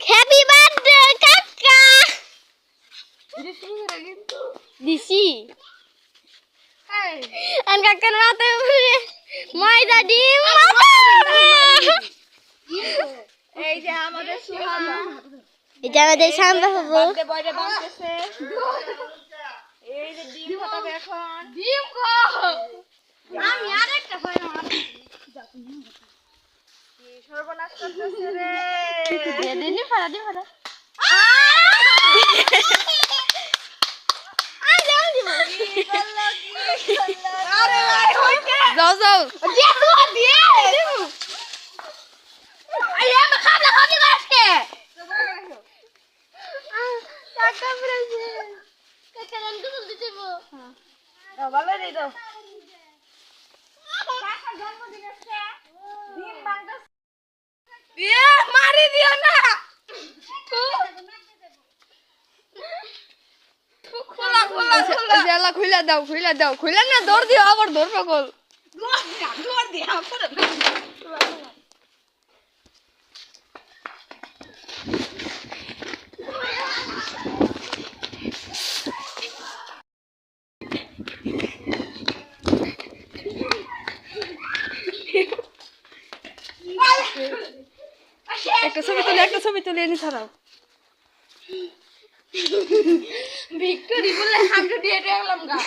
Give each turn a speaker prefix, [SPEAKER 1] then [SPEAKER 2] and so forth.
[SPEAKER 1] Happy birthday কাকা দিছি। আর কাকার রাতে উপরে ময়দা ডিম
[SPEAKER 2] এই যে আমাদের সুহানা।
[SPEAKER 1] এটা আমাদের সাম্বা হব
[SPEAKER 2] এই যে ডিম ফাটাবে এখন।
[SPEAKER 1] ডিম আমি দি
[SPEAKER 2] কি করল? আরে ভাই হইছে
[SPEAKER 1] যাও যাও দিয়ে আই আমি খাবলা খাবি আজকে টাকা পড়েছে কাকা রান দিতে বো
[SPEAKER 2] দাও, ভালো রে দাও ডিম ভাঙতেছে
[SPEAKER 1] দিয়ে মারি দিও না খোলা খোলা খোলা। জেলা খুলে দাও খুলে দাও খুলে না দৌড় দিও আবার দৌড় পাগল। একটা ছবি তুলে একটা ছবি তুলে এনে ছাড়াও ভিক্টোরি বলে হামটু দিয়ে গেলাম গা।